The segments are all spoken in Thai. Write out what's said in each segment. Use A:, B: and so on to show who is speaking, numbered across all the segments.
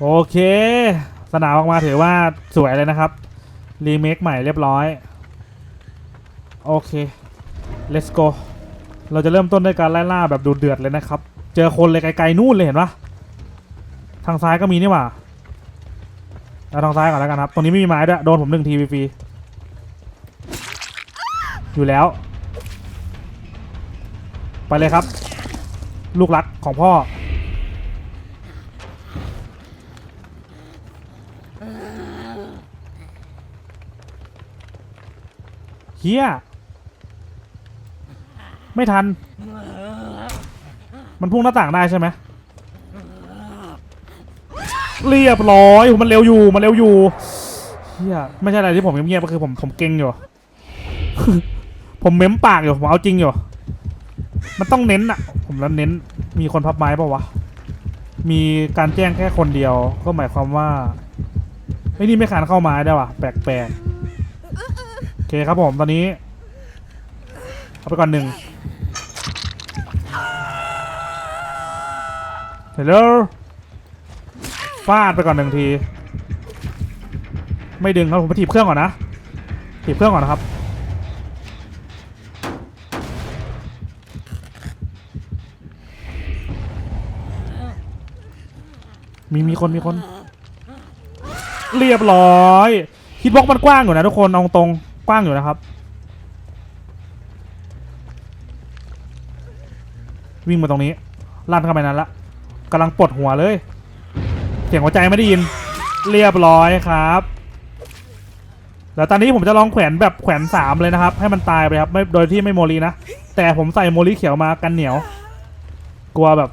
A: โอเค สนามออกมาถือว่าสวยเลยนะครับ รีเมคใหม่เรียบร้อย โอเค let's go เราจะเริ่มต้นด้วยการไล่ล่าแบบดูเดือดเลยนะครับ เจอคนเลยไกลๆนู่นเลยเห็นปะทางซ้ายก็มีนี่หว่าเอาทางซ้ายก่อนแล้วกันครับ ตรงนี้ไม่มีไม้ด้วย โดนผมหนึ่งทีฟรีอยู่แล้ว ไปเลยครับ ลูกรักของพ่อ ฮียไม่ทัน มันพุ่งหน้าต่างได้ใช่ไหมเรียบร้อยมันเร็วอยู่ มันเร็วอยู่เฮียไม่ใช่อะไรที่ผมเงียบๆก็คือผมผมเก่งอยู่ ผมเม้มปากอยู่ ผมเอาจริงอยู่ มันต้องเน้นอะผมแล้วเน้น มีคนพับไม้ป่าวะ มีการแจ้งแค่คนเดียว ก็หมายความว่าไอ้นี่ไม่ขานเข้าไม้ได้ว่ะ แปลกๆ เคครับผมตอนนี้ เอาไปก่อนหนึ่งเฮลโหลฟาดไปก่อนหนึ่งที ไม่ดึงครับผมไปถีบเครื่องก่อนนะ ถีบเครื่องก่อนนะครับ มีมีคนมีคน เรียบร้อยฮิตบ็อกมันกว้างอยู่นะทุกคน เอาตรง กว้างอยู่นะครับ วิ่งมาตรงนี้ลั่นเข้าไปนั้นละกำลังปลดหัวเลย เสียงหัวใจไม่ได้ยิน เรียบร้อยครับ แล้วตอนนี้ผมจะลองแขวนแบบแขวนสามเลยนะครับ ให้มันตายไปครับไม่โดยที่ไม่โมลีนะ แต่ผมใส่โมลีเขียวมากันเหนียว กลัวแบบ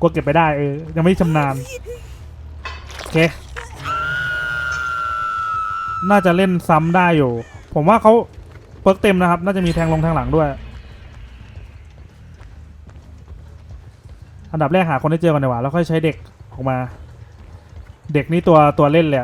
A: กลัวเก็บไปได้เออยังไม่ชำนาญโอเค น่าจะเล่นซ้ำได้อยู่ ผมว่าเขาเปิร์กเต็มนะครับ น่าจะมีแทงลงแทงหลังด้วย อันดับแรกหาคนให้เจอกันดีกว่าแล้วค่อยใช้เด็กออกมา เด็กนี่ตัวตัวเล่นเลย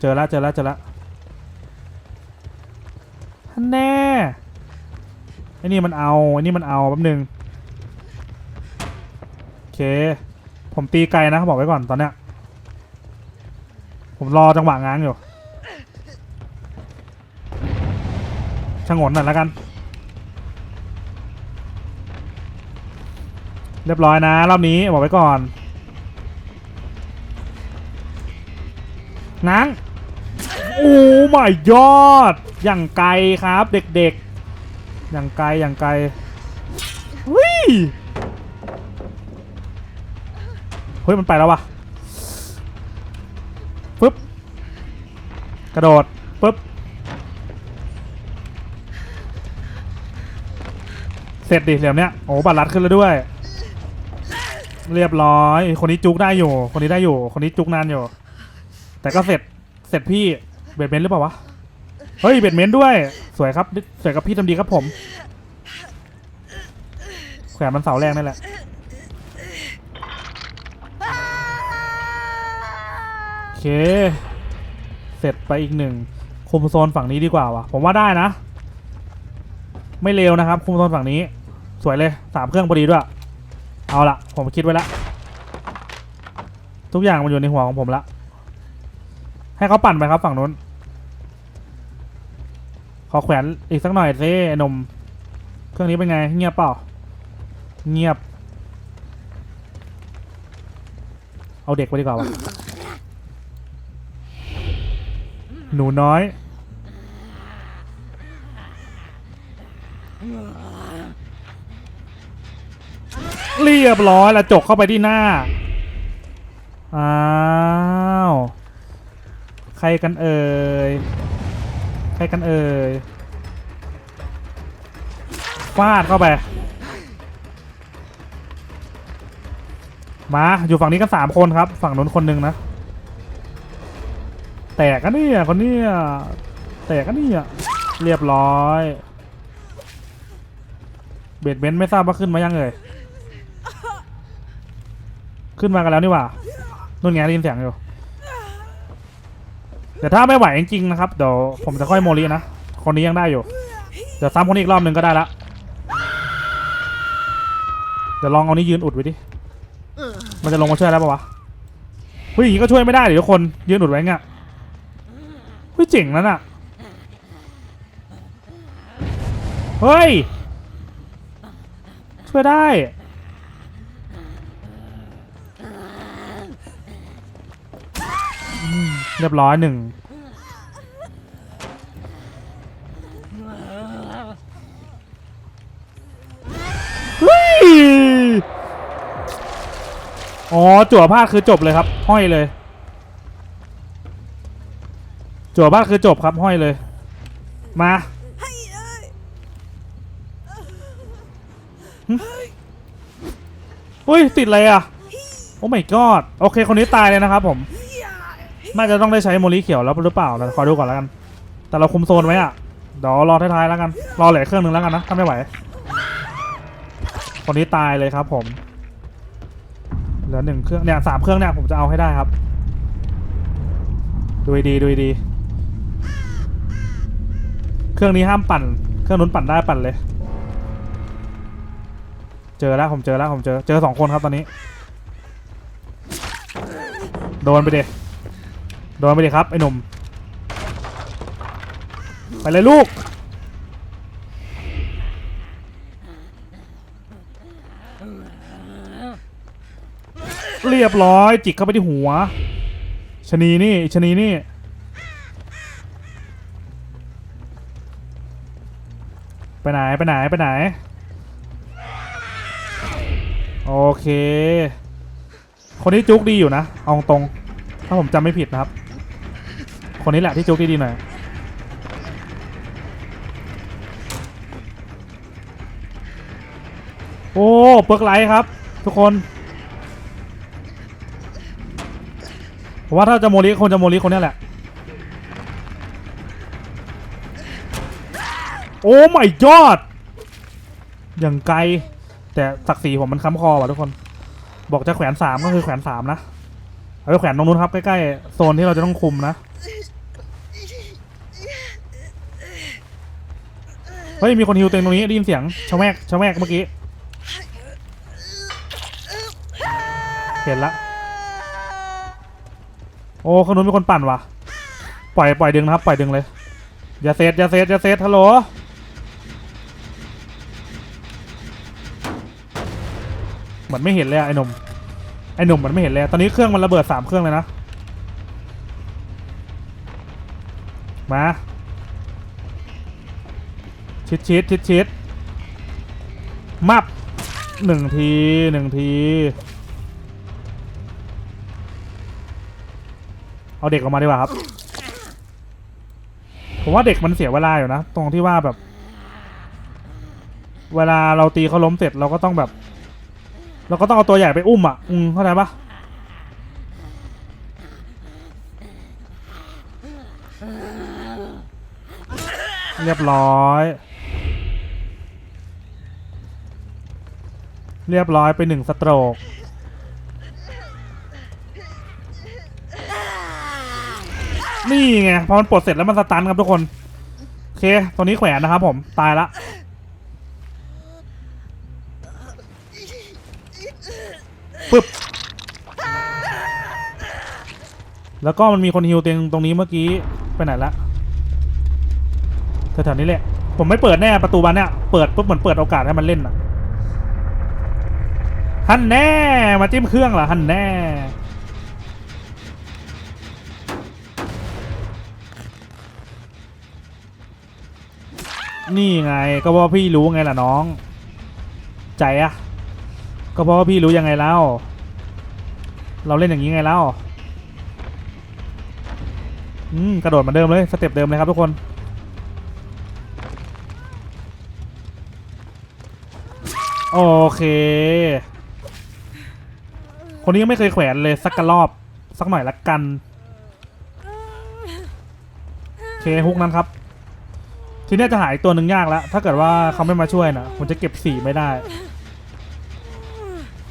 A: เจอแล้วเจอแล้วเจอแล้วฮันแน่ไอ้นี่มันเอาไอ้นี่มันเอาแป๊บนึงโอเค ผมตีไกลนะบอกไว้ก่อนตอนเนี้ยผมรอจังหวะง้างอยู่ ชงนหน่อยแล้วกัน เรียบร้อยนะ รอบนี้บอกไว้ก่อนง้างโอ้ไม่ยอด อย่างไกลครับ เด็กๆ อย่างไกลอย่างไกลวิเฮ้ยมันไปแล้ววะปึ๊บ กระโดดปึ๊บ เสร็จดิเหลี่ยมเนี้ยโอ้บัตรลัดขึ้นแล้วด้วย เรียบร้อย คนนี้จุกได้อยู่ คนนี้ได้อยู่ คนนี้จุกนานอยู่ แต่ก็เสร็จเสร็จพี่เบดเมนต์หรือเปล่าวะเฮ้ยเบดเมนต์ด้วย สวยครับสวยกับพี่ทำดีครับผมแขวนมันเสาแรกนั่นแหละโอเค เสร็จไปอีกหนึ่งคุมโซนฝั่งนี้ดีกว่าวะผมว่าได้นะ ไม่เลวนะครับ คุมโซนฝั่งนี้ สวยเลยสามเครื่องพอดีด้วย เอาละผมคิดไว้ละ ทุกอย่างมันอยู่ในหัวของผมละ ให้เขาปั่นไปครับฝั่งนู้น ขอแขวนอีกสักหน่อยซินม เครื่องนี้เป็นไง เงียบเปล่า เงียบ เอาเด็กไปดีกว่าวะหนูน้อย เรียบร้อยแล้วจกเข้าไปที่หน้า อ้าว ใครกันเอ่ย ใครกันเอ่ย ฟาดเข้าไป มา อยู่ฝั่งนี้กันสามคนครับ ฝั่งนู้นคนหนึ่งนะ แตกกันนี่คนนี้แตกกันนี่เรียบร้อย เบดเบนไม่ทราบว่าขึ้นมายังเลยขึ้นมากันแล้วนี่หว่านู่นไงได้ยินเสียงอยู่แต่ถ้าไม่ไหวจริงๆนะครับเดี๋ยวผมจะค่อยโมลีนะคนนี้ยังได้อยู่เดี๋ยวซ้ำคนนี้อีกรอบหนึ่งก็ได้ละเดี๋ยวลองเอานี้ยืนอุดไว้ดิมันจะลงมาช่วยแล้วปะวะเฮ้ยอย่างก็ช่วยไม่ได้เดี๋ยวทุกคนยืนอุดไว้เงี้ยเฮ้ยเจ๋งนั่นอะเฮ้ย ช่วยได้ เรียบร้อยหนึ่งเฮ้ยอ๋อ จั่วพลาดคือจบเลยครับ ห้อยเลย จั่วพลาดคือจบครับ ห้อยเลย มาหึเฮ้ย ติดอะไรอะ โอ้ my god โอเค คนนี้ตายเลยนะครับผมน่าจะต้องได้ใช้โมลิเขียวแล้วหรือเปล่าแต่ขอดูก่อนแล้วกัน แต่เราคุมโซนไว้อะ เดี๋ยวรอท้ายๆแล้วกัน รอเหลือเครื่องหนึ่งแล้วกันนะ ถ้าไม่ไหว คนนี้ตายเลยครับผมเหลือหนึ่งเครื่องเนี่ยสามเครื่องเนี่ยผมจะเอาให้ได้ครับ ดูดีดูดี เครื่องนี้ห้ามปั่น เครื่องนู้นปั่นได้ปั่นเลย เจอแล้วผมเจอแล้วผมเจอเจอสองคนครับตอนนี้ โดนไปเดโดนไปเดครับไอ้หนุ่ม ไปเลยลูก เรียบร้อยจิกเข้าไปที่หัวชนีนี่ชนีนี่ไปไหนไปไหนไปไหน โอเค คนนี้จุกดีอยู่นะเอาตรง ถ้าผมจำไม่ผิดนะครับ คนนี้แหละที่จุกดีๆหน่อยโอ้เปิร์กไลท์ครับ ทุกคนผมว่าถ้าจะโมลิคนจะโมลิคนนี้แหละ โอ้ my god อย่างไกล แต่ศักดิ์ศรีผมมันค้ำคอว่ะทุกคน บอกจะแขวนสามก็คือแขวนสามนะเอาไปแขวนตรงนู้นครับใกล้ๆโซนที่เราจะต้องคุมนะเฮ้ยมีคนฮิวเต็งตรงนี้ได้ยินเสียงชะแวกชะแวกเมื่อกี้เห็นละ โอ้ขนุนมีคนปั่นว่ะ ปล่อยปล่อยดึงนะครับ ปล่อยดึงเลย อย่าเซตอย่าเซตอย่าเซตฮัลโหล เหมือนไม่เห็นเลยอะไอ้หนุ่มไอ้หนุ่มมันไม่เห็นเลยอะตอนนี้เครื่องมันระเบิดสามเครื่องเลยนะมาชิดชิดชิดชิดมับหนึ่งทีหนึ่งที เอาเด็กออกมาดีกว่าครับ ผมว่าเด็กมันเสียเวลาอยู่นะ ตรงที่ว่าแบบ เวลาเราตีเขาล้มเสร็จเราก็ต้องแบบ เราก็ต้องเอาตัวใหญ่ไปอุ้มอะ อืมเข้าใจปะเรียบร้อย เรียบร้อยไปหนึ่งสโตรก นี่ไง พอมันปลดเสร็จแล้วมันสตันครับทุกคน โอเค ตัวนี้แขวนนะครับผม ตายละ แล้วก็มันมีคนฮิวเตียงตรงนี้เมื่อกี้ไปไหนละแถวๆนี้แหละ ผมไม่เปิดแน่ประตูบานเนี่ยเปิดปุ๊บเหมือนเปิดโอกาสให้มันเล่นอะฮันแน่มาจิ้มเครื่องเหรอฮันแน่ นี่ไงก็เพราะพี่รู้ไงล่ะน้อง ใจอะก็เพราะว่าพี่รู้ยังไงแล้ว เราเล่นอย่างนี้ไงแล้ว อืมกระโดดเหมือนเดิมเลยสเต็ปเดิมเลยครับทุกคนโอเค คนนี้ยังไม่เคยแขวนเลยสักกระรอบ สักหน่อยละกันโอเคฮุกนั้นครับ ทีนี้จะหายตัวหนึ่งยากแล้ว ถ้าเกิดว่าเขาไม่มาช่วยนะผมจะเก็บสีไม่ได้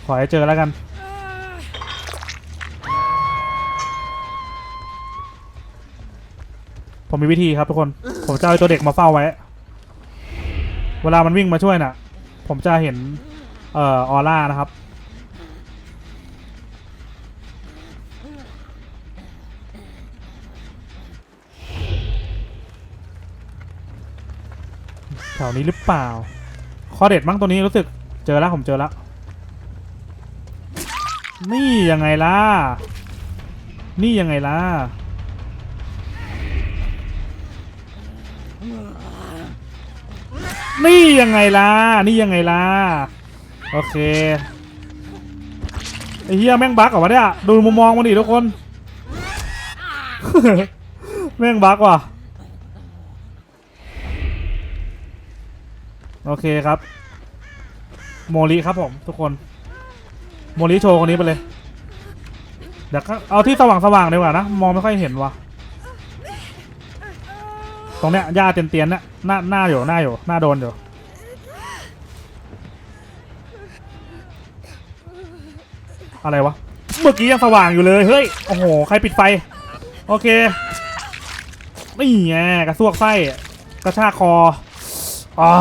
A: ขอให้เจอแล้วกัน ผมมีวิธีครับทุกคน ผมจะเอาตัวเด็กมาเฝ้าไว้ เวลามันวิ่งมาช่วยน่ะ ผมจะเห็น เอ่อออร่านะครับ แถวนี้หรือเปล่า คอเด็ดมั้งตัวนี้รู้สึก เจอแล้วผมเจอแล้ว นี่ยังไงล่ะ นี่ยังไงล่ะ นี่ยังไงล่ะ นี่ยังไงล่ะ โอเคไอ้เหี้ยแม่งบั๊กเหรอวะเนี่ย ดูมุมมองมันดิทุกคน แม่งบั๊กว่ะ โอเคครับ โมลิครับผมทุกคน โมลิโชว์คนนี้ไปเลย เดี๋ยวก็เอาที่สว่างสว่างๆดีกว่านะ มองไม่ค่อยเห็นว่ะ ตรงเนี้ยหญ้าเตียนๆเนี่ยหน้าหน้าอยู่หน้าอยู่หน้าโดนอยู่อะไรวะเมื่อกี้ยังสว่างอยู่เลยเฮ้ยโอ้โหใครปิดไฟ โอเคนี่ไงกระซวกไส้กระชากคออ่า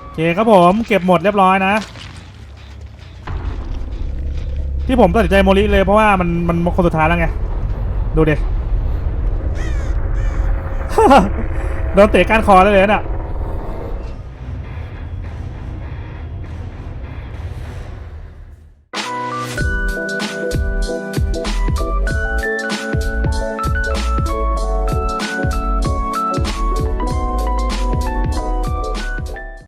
A: โอเคครับผมเก็บหมดเรียบร้อยนะ ที่ผมตัดสินใจโมลิเลยเพราะว่ามันมันคนสุดท้ายแล้วไงดูเดิ โดนเตะก้านคอได้เลยน่ะ